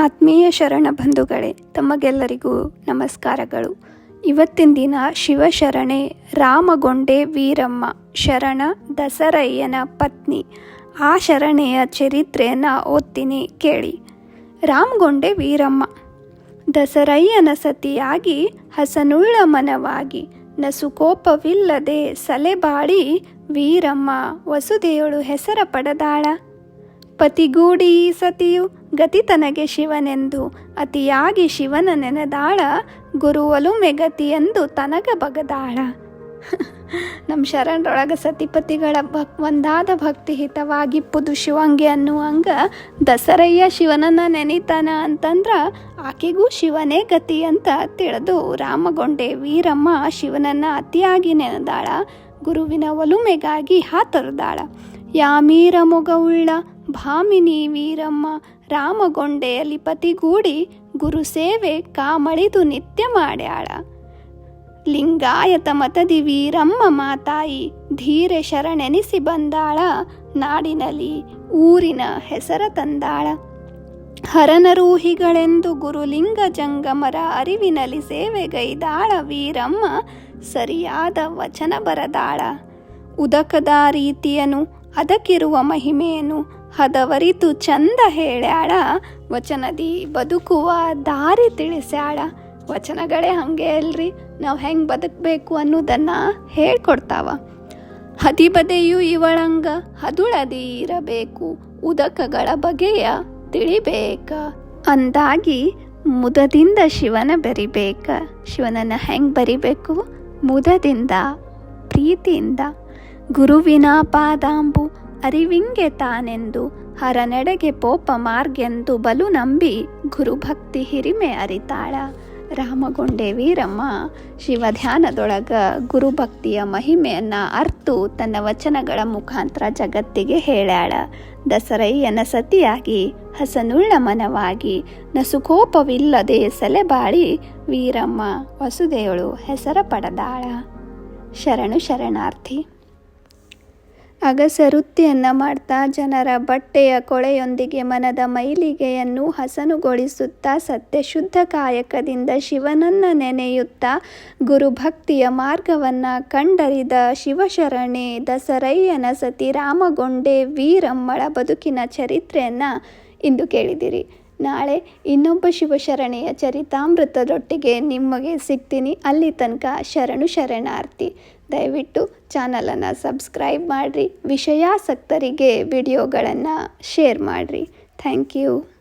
ಆತ್ಮೀಯ ಶರಣ ಬಂಧುಗಳೇ, ತಮಗೆಲ್ಲರಿಗೂ ನಮಸ್ಕಾರಗಳು. ಇವತ್ತಿನ ದಿನ ಶಿವಶರಣೆ ರಾಮಗೊಂಡೆ ವೀರಮ್ಮ ಶರಣ ದಸರಯ್ಯನ ಪತ್ನಿ. ಆ ಶರಣೆಯ ಚರಿತ್ರೆಯನ್ನು ಓದ್ತೀನಿ ಕೇಳಿ. ರಾಮಗೊಂಡೆ ವೀರಮ್ಮ ದಸರಯ್ಯನ ಸತಿಯಾಗಿ ಹಸನುಳ್ಳ ಮನವಾಗಿ ನಸುಕೋಪವಿಲ್ಲದೆ ಸಲೆಬಾಳಿ ವೀರಮ್ಮ ವಸುದೆಯಳು ಹೆಸರ ಪಡೆದಾಳ? ಪತಿಗೂಡಿ ಈ ಸತಿಯು ಗತಿ ತನಗೆ ಶಿವನೆಂದು, ಅತಿಯಾಗಿ ಶಿವನ ನೆನೆದಾಳ ಗುರು ಒಲುಮೆ ಎಂದು ತನಗ ಬಗದಾಳ. ನಮ್ಮ ಶರಣರೊಳಗ ಸತಿಪತಿಗಳ ಭಕ್, ಒಂದಾದ ಭಕ್ತಿ ಹಿತವಾಗಿಪ್ಪುದು ಶಿವಂಗೆ ಅನ್ನುವಂಗ ದಸರಯ್ಯ ಶಿವನನ್ನ ನೆನೀತಾನ ಅಂತಂದ್ರ ಆಕೆಗೂ ಶಿವನೇ ಗತಿ ಅಂತ ತಿಳಿದು ರಾಮಗೊಂಡೆ ವೀರಮ್ಮ ಶಿವನನ್ನ ಅತಿಯಾಗಿ ನೆನೆದಾಳ, ಗುರುವಿನ ಒಲುಮೆಗಾಗಿ ಹಾತೊರೆದಾಳ. ಯಾಮೀರ ಮೊಗವುಳ್ಳ ಭಾಮಿನಿ ವೀರಮ್ಮ ಪತಿಗೂಡಿ ಗುರು ಸೇವೆ ಕಾಮಳಿದು ನಿತ್ಯ ಮಾಡ್ಯಾಳ. ಲಿಂಗಾಯತ ಮತದಿ ವೀರಮ್ಮ ಮಾತಾಯಿ ಧೀರೆ ಶರಣೆನಿಸಿ ಬಂದಾಳ. ನಾಡಿನಲ್ಲಿ ಊರಿನ ಹೆಸರ ತಂದಾಳ. ಹರನರೂಹಿಗಳೆಂದು ಗುರುಲಿಂಗ ಜಂಗಮರ ಅರಿವಿನಲ್ಲಿ ಸೇವೆಗೈದಾಳ ವೀರಮ್ಮ. ಸರಿಯಾದ ವಚನ ಬರದಾಳ. ಉದಕದ ರೀತಿಯನು, ಅದಕ್ಕಿರುವ ಮಹಿಮೆಯನ್ನು ಹದವರಿತು ಚಂದ ಹೇಳ್ಯಾಳ ವಚನದಿ ಬದುಕುವ ದಾರಿ ತಿಳಿಸ್ಯಾಳ ವಚನಗಳೇ ಹಂಗೆ ಅಲ್ರಿ, ನಾವು ಹೆಂಗೆ ಬದುಕಬೇಕು ಅನ್ನೋದನ್ನು ಹೇಳ್ಕೊಡ್ತಾವ. ಹದಿಬದೆಯು ಇವಳಂಗ, ಹದುಳದಿ ಇರಬೇಕು, ಉದಕಗಳ ಬಗೆಯ ತಿಳಿಬೇಕ. ಅಂದಾಗಿ ಮುದದಿಂದ ಶಿವನ ಬರಿಬೇಕ. ಶಿವನನ್ನು ಹೆಂಗೆ ಬರಿಬೇಕು? ಮುದದಿಂದ, ಪ್ರೀತಿಯಿಂದ. ಗುರುವಿನ ಪಾದಾಂಬು ಅರಿವಿಂಗೆ ತಾನೆಂದು ಹರನೆಡೆಗೆ ಪೋಪ ಮಾರ್ಗೆಂದು ಬಲು ನಂಬಿ ಗುರುಭಕ್ತಿ ಹಿರಿಮೆ ಅರಿತಾಳ. ರಾಮಗೊಂಡೆ ವೀರಮ್ಮ, ಶಿವಧ್ಯಾನದೊಳಗ ಗುರುಭಕ್ತಿಯ ಮಹಿಮೆಯನ್ನು ಅರ್ತು ತನ್ನ ವಚನಗಳ ಮುಖಾಂತರ ಜಗತ್ತಿಗೆ ಹೇಳ್ಯಾಳ. ದಸರಯ್ಯನ ಸತಿಯಾಗಿ ಹಸನುಳ್ಳ ಮನವಾಗಿ ನಸುಕೋಪವಿಲ್ಲದೆ ಸೆಲೆಬಾಳಿ ವೀರಮ್ಮ ವಸುದೇವಳು ಹೆಸರ ಪಡೆದಾಳ. ಶರಣು ಶರಣಾರ್ಥಿ. ಅಗಸರುತ್ತಿಯನ್ನ ಮಾಡ್ತಾ ಜನರ ಬಟ್ಟೆಯ ಕೊಳೆಯೊಂದಿಗೆ ಮನದ ಮೈಲಿಗೆಯನ್ನು ಹಸನುಗೊಳಿಸುತ್ತಾ ಸತ್ಯ ಶುದ್ಧ ಕಾಯಕದಿಂದ ಶಿವನನ್ನ ನೆನೆಯುತ್ತಾ ಗುರುಭಕ್ತಿಯ ಮಾರ್ಗವನ್ನು ಕಂಡರಿದ ಶಿವಶರಣೆ ದಸರಯ್ಯನ ಸತಿ ರಾಮಗೊಂಡೆ ವೀರಮ್ಮಳ ಬದುಕಿನ ಚರಿತ್ರೆಯನ್ನು ಇಂದು ಕೇಳಿದಿರಿ. ನಾಳೆ ಇನ್ನೊಬ್ಬ ಶಿವಶರಣೆಯ ಚರಿತಾಮೃತದೊಟ್ಟಿಗೆ ನಿಮಗೆ ಸಿಗ್ತೀನಿ. ಅಲ್ಲಿ ತನಕ ಶರಣು ಶರಣಾರ್ಥಿ. ದಯವಿಟ್ಟು ಚಾನಲನ್ನು ಸಬ್ಸ್ಕ್ರೈಬ್ ಮಾಡಿರಿ. ವಿಷಯಾಸಕ್ತರಿಗೆ ವಿಡಿಯೋಗಳನ್ನು ಶೇರ್ ಮಾಡಿರಿ. Thank you.